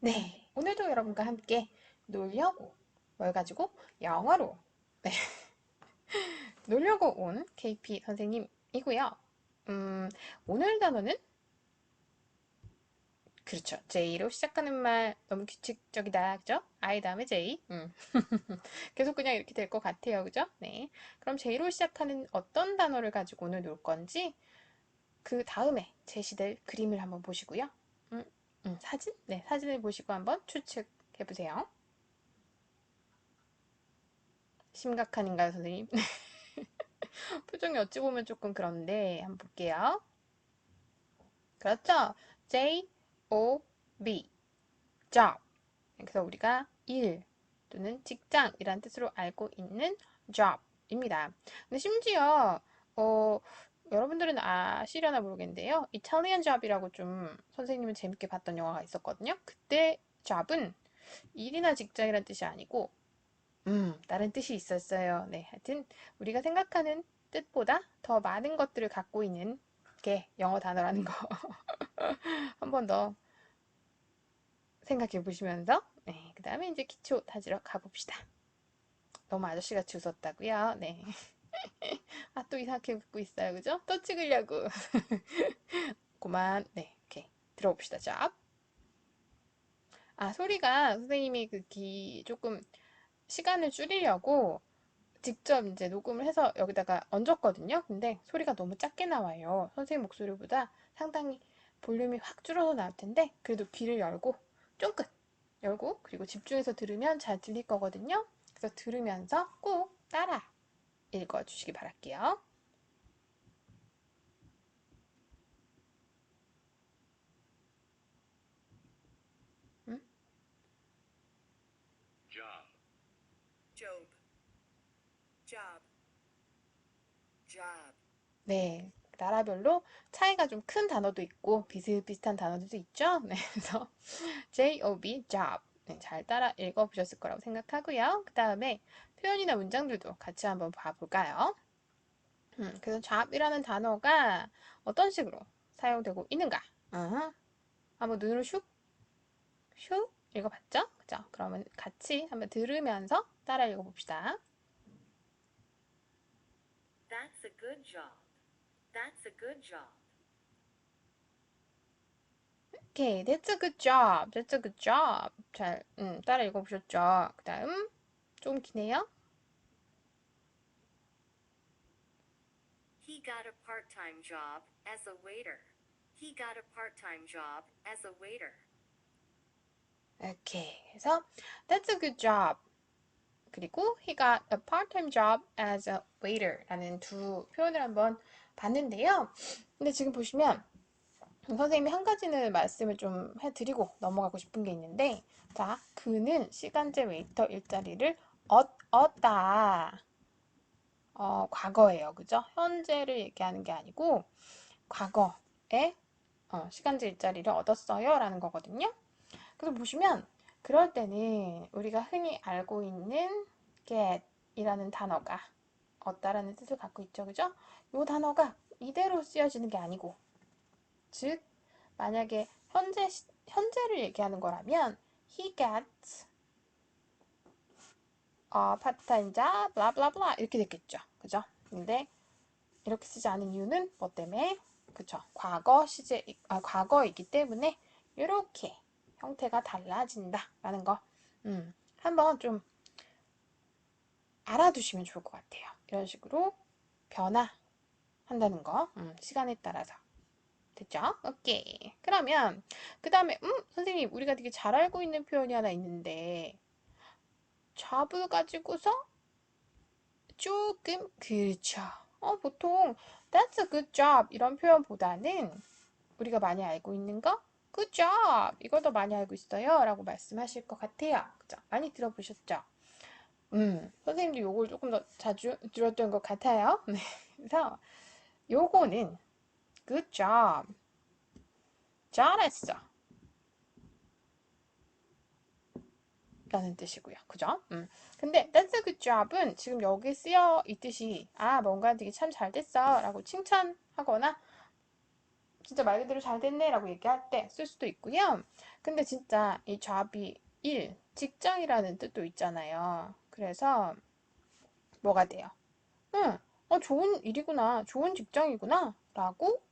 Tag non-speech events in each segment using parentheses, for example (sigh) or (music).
네, 오늘도 여러분과 함께 놀려고 뭘 가지고 영어로 네, (laughs) 놀려고 온 KP 선생님이고요. 음, 오늘 단어는 그렇죠. J로 시작하는 말 너무 규칙적이다. 그죠? I 다음에 J. 음. (laughs) 계속 그냥 이렇게 될 것 같아요. 그죠? 네. 그럼 J로 시작하는 어떤 단어를 가지고 오늘 놀 건지 그 다음에 제시될 그림을 한번 보시고요. 음, 음, 사진? 네, 사진을 보시고 한번 추측해 보세요. 심각한인가요, 선생님? (laughs) 표정이 어찌 보면 조금 그런데 한번 볼게요. 그렇죠? J, O, B. job. 그래서 우리가 일 또는 직장이란 뜻으로 알고 있는 job입니다. 근데 심지어 어, 여러분들은 아시려나 모르겠는데요. 이탈리안 job이라고 좀 선생님은 재밌게 봤던 영화가 있었거든요. 그때 job은 일이나 직장이란 뜻이 아니고 음, 다른 뜻이 있었어요. 네, 하여튼 우리가 생각하는 뜻보다 더 많은 것들을 갖고 있는 게 영어 단어라는 거. (laughs) 한 번 더 생각해 보시면서 네, 그 다음에 이제 기초 다지러 가봅시다. 너무 아저씨같이 웃었다고요? 네. (laughs) 아, 또 이상하게 웃고 있어요. 그죠? 또 찍으려고. (laughs) 그만. 네, 이렇게 들어봅시다. 자. 아, 소리가 선생님이 그 기 조금 시간을 줄이려고 직접 이제 녹음을 해서 여기다가 얹었거든요. 근데 소리가 너무 작게 나와요. 선생님 목소리보다 상당히 볼륨이 확 줄어서 나올 텐데 그래도 귀를 열고 쫑긋 열고 그리고 집중해서 들으면 잘 들릴 거거든요. 그래서 들으면서 꼭 따라 읽어주시기 바랄게요. 음? job, Job. Job. Job. 네, 나라별로 차이가 좀 큰 단어도 있고 비슷비슷한 단어들도 있죠. (laughs) 네, 그래서 job, job 네, 잘 따라 읽어보셨을 거라고 생각하고요. 그 다음에 표현이나 문장들도 같이 한번 봐볼까요? 음, 그래서 job이라는 단어가 어떤 식으로 사용되고 있는가? 어, 한번 눈으로 슉, 슉 읽어봤죠? 그죠? 그러면 같이 한번 들으면서 따라 읽어봅시다. That's a good job. That's a good job. 오케이, that's a good job. That's a good job. 잘, 음, 따라 읽어보셨죠? 그 다음, 좀 기네요. He got a part-time job as a waiter. He got a part-time job as a waiter. 오케이, 그래서 that's a good job. 그리고 he got a part-time job as a waiter 라는 두 표현을 한번 봤는데요. 근데 지금 보시면 선생님이 한 가지는 말씀을 좀 해드리고 넘어가고 싶은 게 있는데 자, 그는 시간제 웨이터 일자리를 얻, 얻다. 어, 과거예요. 그죠? 현재를 얘기하는 게 아니고 과거에 어, 시간제 일자리를 얻었어요. 라는 거거든요. 그래서 보시면 그럴 때는 우리가 흔히 알고 있는 get이라는 단어가 얻다라는 뜻을 갖고 있죠. 그죠? 이 단어가 이대로 쓰여지는 게 아니고 즉 만약에 현재 시- 현재를 얘기하는 거라면 he gets 어, blah blah 이렇게 됐겠죠. 그죠? 근데 이렇게 쓰지 않은 이유는 뭐 때문에? 그쵸? 과거 시제 아, 과거이기 때문에 이렇게 형태가 달라진다라는 거 음, 한번 좀 알아두시면 좋을 것 같아요. 이런 식으로 변화한다는 거 음, 시간에 따라서 됐죠? 오케이. 그러면 그 다음에 음 선생님 우리가 되게 잘 알고 있는 표현이 하나 있는데 job을 가지고서 조금 그렇죠. 어 보통 that's a good job 이런 표현보다는 우리가 많이 알고 있는 거 good job 이걸 더 많이 알고 있어요 라고 말씀하실 것 같아요. 그죠? 많이 들어보셨죠? 음, 선생님도 요걸 조금 더 자주 들었던 것 같아요. (laughs) 네. 그래서 요거는 good job. 잘했어. 라는 뜻이고요. 그죠? 음. 근데 that's a good job은 지금 여기 쓰여 있듯이 아 뭔가 되게 참 잘 됐어 라고 칭찬하거나 진짜 말 그대로 잘 됐네 라고 얘기할 때 쓸 수도 있고요. 근데 진짜 이 job이 일, 직장이라는 뜻도 있잖아요. 그래서 뭐가 돼요? 응, 어, 좋은 일이구나, 좋은 직장이구나, 라고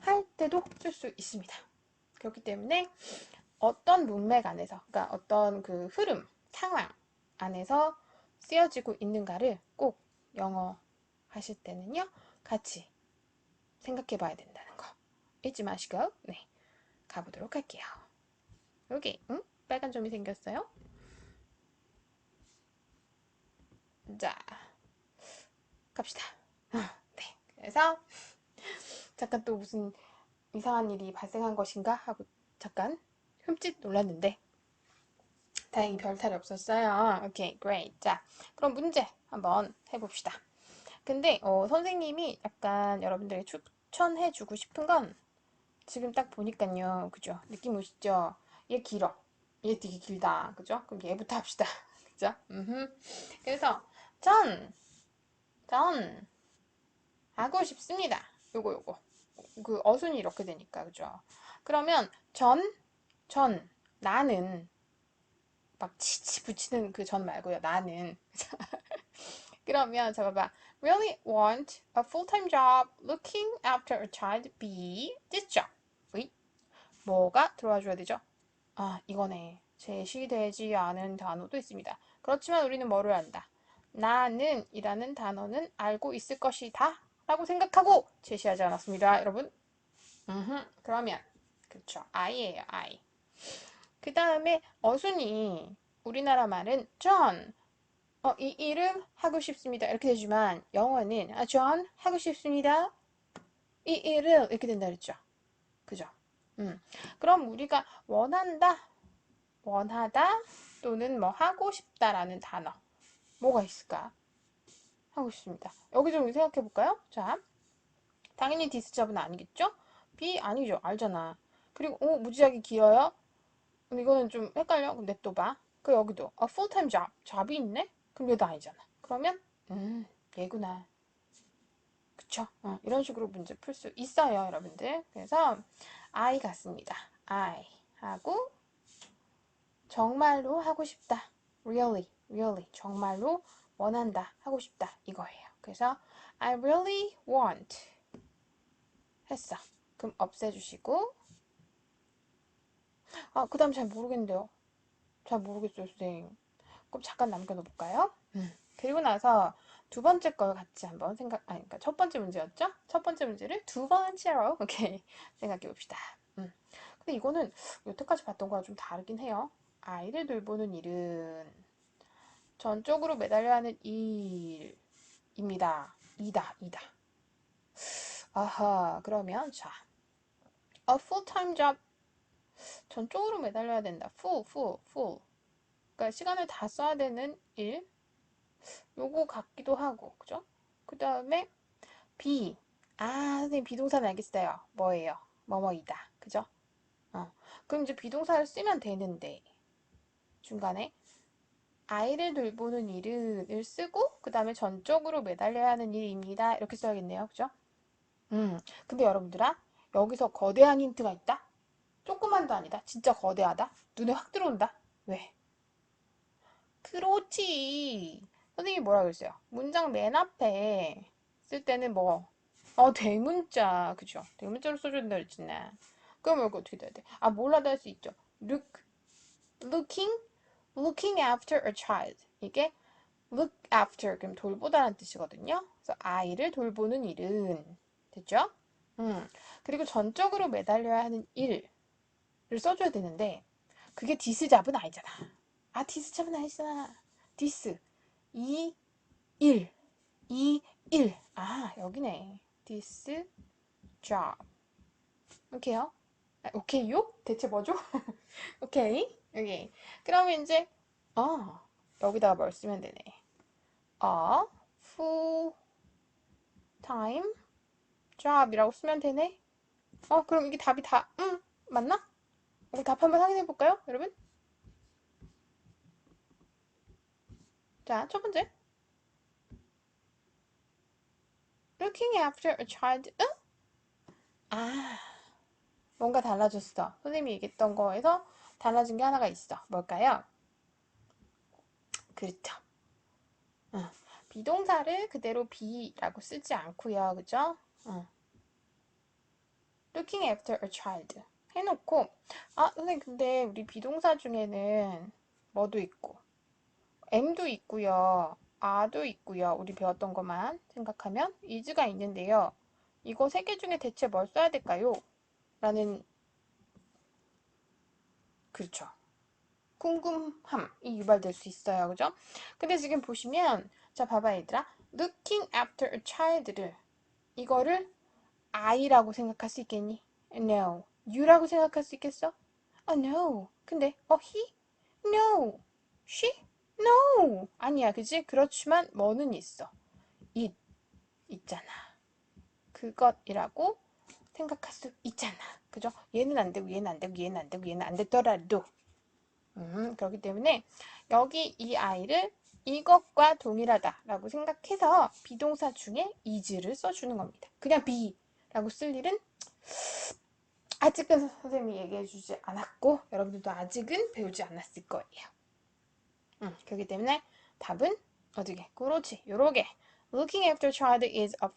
할 때도 쓸 수 있습니다. 그렇기 때문에 어떤 문맥 안에서, 그러니까 어떤 그 흐름, 상황 안에서 쓰여지고 있는가를 꼭 영어 하실 때는요, 같이 생각해 봐야 된다는 거. 잊지 마시고, 네, 가보도록 할게요. 여기, 응? 빨간 점이 생겼어요. 자, 갑시다. (laughs) 네, 그래서 잠깐 또 무슨 이상한 일이 발생한 것인가 하고 잠깐 흠칫 놀랐는데 다행히 별탈이 없었어요. 오케이, great. 자, 그럼 문제 한번 해봅시다. 근데 어, 선생님이 약간 여러분들에게 추천해주고 싶은 건 지금 딱 보니까요, 그죠? 느낌 오시죠? 얘 길어. 얘 되게 길다, 그죠? 그럼 얘부터 합시다, (laughs) 그죠? 그래서 전, 전 하고 싶습니다. 요거 요거. 그 어순이 이렇게 되니까, 그죠? 그러면 전, 전, 나는 막 치치 붙이는 그 전 말고요. 나는. (laughs) 그러면 잡아봐. Really want a full-time job looking after a child be this job. 의? 뭐가 들어와 줘야 되죠? 아, 이거네. 제시되지 않은 단어도 있습니다. 그렇지만 우리는 뭐를 안다? 나는 이라는 단어는 알고 있을 것이다. 라고 생각하고 제시하지 않았습니다. 여러분. 음흠. 그러면, 그쵸. I예요, I. 그 다음에 어순이 우리나라 말은 John, 어, 이 이름 하고 싶습니다. 이렇게 되지만 영어는 아, John 하고 싶습니다. 이 이름 이렇게 된다 그랬죠. 그죠? 음. 그럼 우리가 원한다, 원하다 또는 뭐 하고 싶다라는 단어 뭐가 있을까? 하고 싶습니다. 여기 좀 생각해 볼까요? 자, 당연히 디스 잡은 아니겠죠? B 아니죠. 알잖아. 그리고 오 무지하게 길어요. 근데 이거는 좀 헷갈려. 그럼 냅둬봐. 그 여기도 a full-time job. job이 있네? 그럼 얘도 아니잖아. 그러면 음 얘구나. 그쵸? 어, 이런 식으로 문제 풀 수 있어요, 여러분들. 그래서 I 같습니다. I 하고 정말로 하고 싶다. Really, really 정말로 원한다. 하고 싶다. 이거예요. 그래서 I really want 했어. 그럼 없애주시고 아, 그 다음 잘 모르겠는데요. 잘 모르겠어요, 선생님. 그럼 잠깐 남겨놓을까요? 음. 그리고 나서 두 번째 걸 같이 한번 생각, 아니, 그러니까 첫 번째 문제였죠? 첫 번째 문제를 두 번째로, (laughs) 오케이, 생각해 봅시다. 음. 근데 이거는 여태까지 봤던 거랑 좀 다르긴 해요. 아이를 돌보는 일은 전적으로 매달려 하는 일입니다. 이다, 이다. 아하, 그러면, 자. A full-time job 전적으로 매달려야 된다. full, full, full. 그러니까 시간을 다 써야 되는 일. 요거 같기도 하고, 그죠? 그 다음에 be. 아, 선생님 비동사는 알겠어요. 뭐예요? 뭐뭐이다. 그죠? 어. 그럼 이제 비동사를 쓰면 되는데 중간에 아이를 돌보는 일은 을 쓰고 그 다음에 전적으로 매달려야 하는 일입니다. 이렇게 써야겠네요. 그죠? 음. 근데 여러분들아 여기서 거대한 힌트가 있다? 조그만도 아니다. 진짜 거대하다. 눈에 확 들어온다. 왜? 그렇지. 선생님이 뭐라 그랬어요? 문장 맨 앞에 쓸 때는 뭐, 어, 대문자. 그죠? 대문자로 된다 그랬잖아. 그럼 이거 어떻게 돼야 돼? 아, 몰라도 할 수 있죠. look, looking, looking after a child. 이게 look after, 그럼 돌보다라는 뜻이거든요. 그래서 아이를 돌보는 일은. 됐죠? 음. 그리고 전적으로 매달려야 하는 일. 를 써줘야 되는데 그게 디스 잡은 아니잖아. 아 디스 잡은 아니잖아. 디스 이일이 일. 아 여기네. 디스 job. 오케이요? 아, 오케이요? 대체 뭐죠? (laughs) 오케이 여기. 그러면 이제 어 여기다가 뭘 쓰면 되네. a full time job이라고 쓰면 되네. 어 그럼 이게 답이 다 응 맞나? 우리 답 한번 확인해 볼까요, 여러분? 자, 첫 번째. Looking after a child. 응? 아, 뭔가 달라졌어. 선생님이 얘기했던 거에서 달라진 게 하나가 있어. 뭘까요? 그렇죠. 응. 비동사를 그대로 be라고 쓰지 않고요. 그죠? 응. looking after a child 해놓고 아 선생님 근데 우리 비동사 중에는 뭐도 있고 am도 있고요. are도 있고요. 우리 배웠던 것만 생각하면 is가 있는데요. 이거 세 개 중에 대체 뭘 써야 될까요? 라는 그렇죠. 궁금함이 유발될 수 있어요. 그죠? 근데 지금 보시면 자 봐봐 얘들아 looking after a child를 이거를 I라고 생각할 수 있겠니? No. You라고 생각할 수 있겠어? 아, no. 근데, 어, he? No. She? No. 아니야, 그지? 그렇지만 뭐는 있어. it. 있잖아. 그것이라고 생각할 수 있잖아. 그죠? 얘는 안 되고, 얘는 안 되고, 얘는 안 되고, 얘는 안 됐더라도. 음, 그렇기 때문에 여기 이 아이를 이것과 동일하다라고 생각해서 비동사 중에 is를 써주는 겁니다. 그냥 be 라고 쓸 일은 아직은 선생님이 얘기해 주지 않았고 여러분들도 아직은 배우지 않았을 거예요. 음, 그렇기 때문에 답은 어디게? 그렇지. 요렇게 Looking after child is a,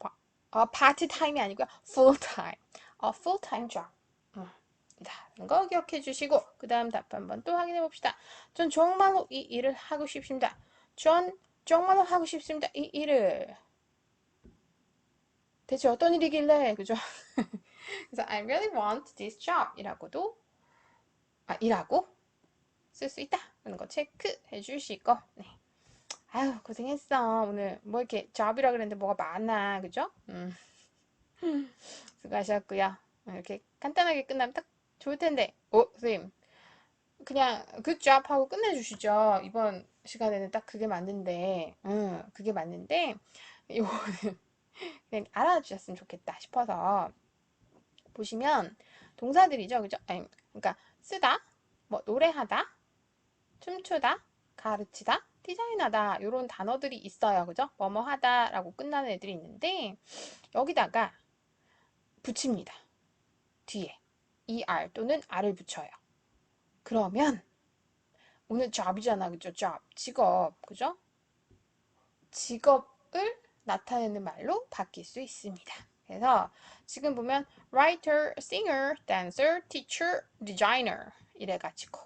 a part-time이 아니고요. full-time. A full-time job. 음, 다른 거 기억해 주시고 그 다음 답 한번 또 확인해 봅시다. 전 정말로 이 일을 하고 싶습니다. 전 정말로 하고 싶습니다. 이 일을 대체 어떤 일이길래 그죠? (laughs) 그래서 I really want this job 이라고도 아 일하고 쓸 수 있다 라는 거 체크해 주시고 네. 아유 고생했어. 오늘 뭐 이렇게 job이라 그랬는데 뭐가 많아. 그죠? 음. (laughs) 수고하셨고요. 이렇게 간단하게 끝나면 딱 좋을 텐데. 오 선생님. 그냥 good job 하고 끝내주시죠. 이번 시간에는 딱 그게 맞는데. 음, 그게 맞는데. 이거는 (laughs) 그냥 알아주셨으면 좋겠다 싶어서 보시면 동사들이죠, 그죠? 아니, 그러니까 쓰다, 뭐 노래하다, 춤추다, 가르치다, 디자인하다 이런 단어들이 있어요, 그죠? 뭐뭐 하다라고 끝나는 애들이 있는데 여기다가 붙입니다. 뒤에 er 또는 r을 붙여요. 그러면 오늘 job이잖아, 그죠? job, 직업, 그죠? 직업을 나타내는 말로 바뀔 수 있습니다. 그래서 지금 보면 writer, singer, dancer, teacher, designer 이래가지고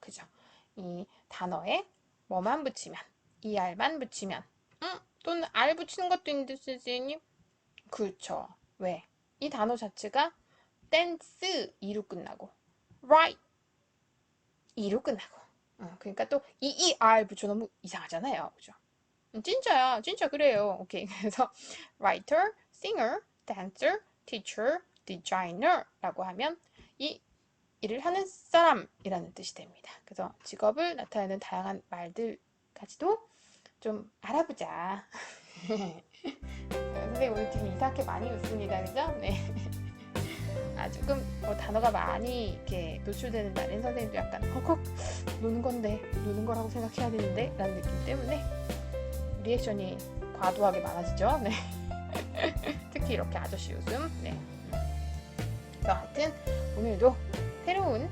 그죠? 이 단어에 뭐만 붙이면 er만 붙이면 음, 또는 r 붙이는 것도 있는데 선생님 그렇죠. 왜? 이 단어 자체가 dance 이로 끝나고 write 이로 끝나고 어, 그러니까 또 eer 붙여 너무 이상하잖아요. 그죠? 음, 진짜야. 진짜 그래요. 오케이. (laughs) 그래서 writer, singer, dancer, teacher, designer라고 하면 이 일을 하는 사람이라는 뜻이 됩니다. 그래서 직업을 나타내는 다양한 말들까지도 좀 알아보자. (laughs) 선생님 오늘 되게 이상하게 많이 웃습니다. 그죠? 네. (laughs) 아 조금 뭐 단어가 많이 이렇게 노출되는 날엔 선생님도 약간 헉헉 노는 건데 노는 거라고 생각해야 되는데 라는 느낌 때문에 리액션이 과도하게 많아지죠. 네. 특히 이렇게 아저씨 웃음. 네. 하여튼 오늘도 새로운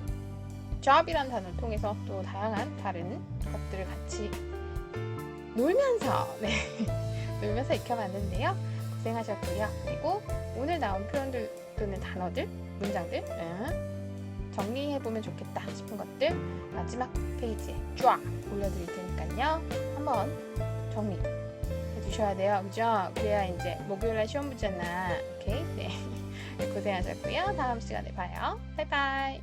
job이라는 단어를 통해서 또 다양한 다른 것들을 같이 놀면서 네. (laughs) 놀면서 익혀봤는데요. 고생하셨고요. 그리고 오늘 나온 표현들 또는 단어들, 문장들 음, 정리해보면 좋겠다 싶은 것들 마지막 페이지에 쫙 올려드릴 테니까요. 한번 정리 해 주셔야 돼요. 그죠? 그래야 이제 목요일날 시험 보잖아. 오케이? 네. (laughs) 고생하셨고요. 다음 시간에 봐요. 바이바이.